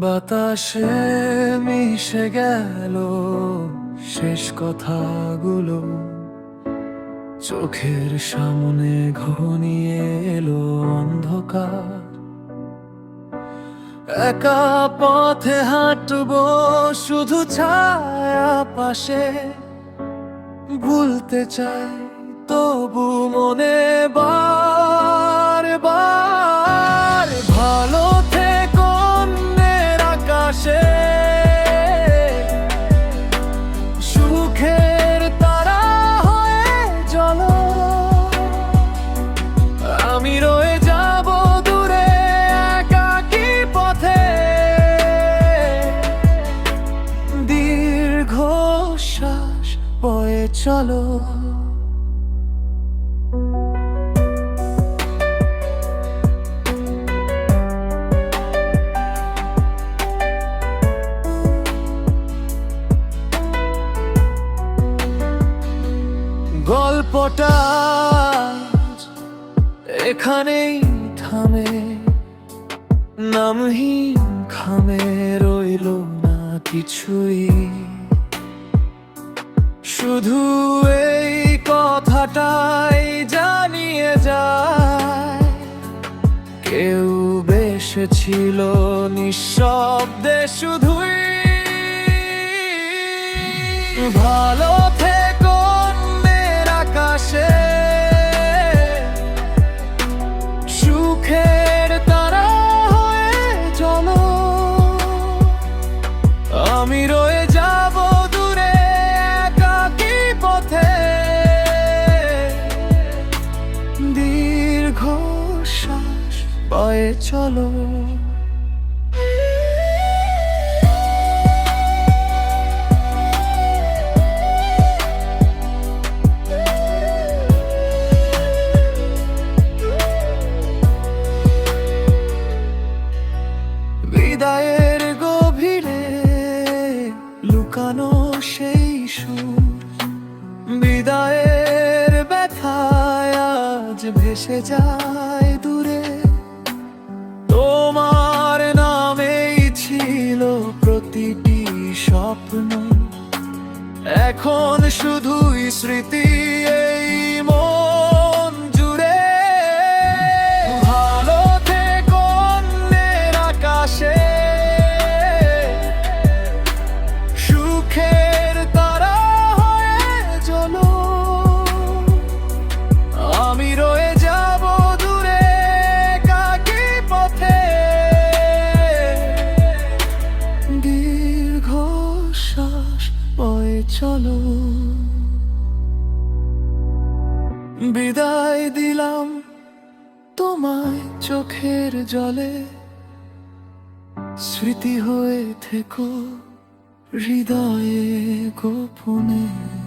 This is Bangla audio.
বাতাসে মিশে গেল শেষ কথাগুলো। চোখের সামনে ঘনিয়ে এলো অন্ধকার। একা পথে হাঁটবো শুধু ছায়া পাশে। ভুলতে চাই তবু মনে বার চলো। গল্পটা এখানেই থামে। নামহীন খামে রইল না কিছুই। শুধু এই কথাটাই জানিয়ে যায়। কেউ ছিল নিঃশব্দে শুধুই। ভালো থেকো। বয়ে চলো। বিদায়ের গভীরে লুকানো সেই সুর। বিদায়ের ব্যথায় আজ ভেসে যায়। স্মৃতি এই মন জুড়ে। ভালো থেকো আকাশে। সুখের তারা হয়ে চলো। আমি রয়ে যাব দূরে কাকি পথে। দীর্ঘ শ্বাস বয়ে চলো। বিদায় দিলাম তোমায় চোখের জলে। স্মৃতি হয়ে থেকো হৃদয়ে গোপনে।